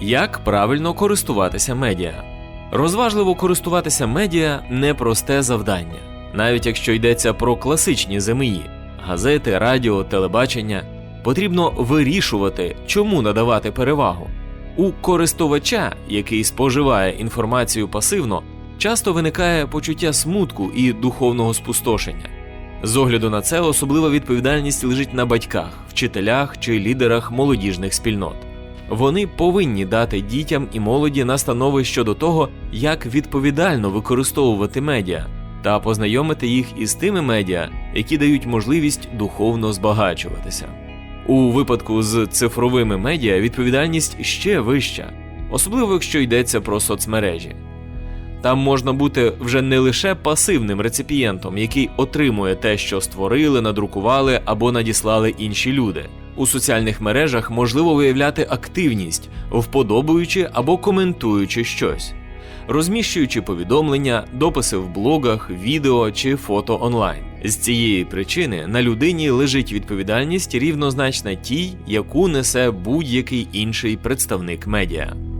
Як правильно користуватися медіа? Розважливо користуватися медіа непросте завдання, навіть якщо йдеться про класичні ЗМІ – газети, радіо, телебачення, потрібно вирішувати, чому надавати перевагу. У користувача, який споживає інформацію пасивно, часто виникає почуття смутку і духовного спустошення. З огляду на це особлива відповідальність лежить на батьках, вчителях чи лідерах молодіжних спільнот. Вони повинні дати дітям і молоді настанови щодо того, як відповідально використовувати медіа, та познайомити їх із тими медіа, які дають можливість духовно збагачуватися. У випадку з цифровими медіа відповідальність ще вища, особливо якщо йдеться про соцмережі. Там можна бути вже не лише пасивним реципієнтом, який отримує те, що створили, надрукували або надіслали інші люди. У соціальних мережах можливо виявляти активність, вподобуючи або коментуючи щось, розміщуючи повідомлення, дописи в блогах, відео чи фото онлайн. З цієї причини на людині лежить відповідальність рівнозначна тій, яку несе будь-який інший представник медіа.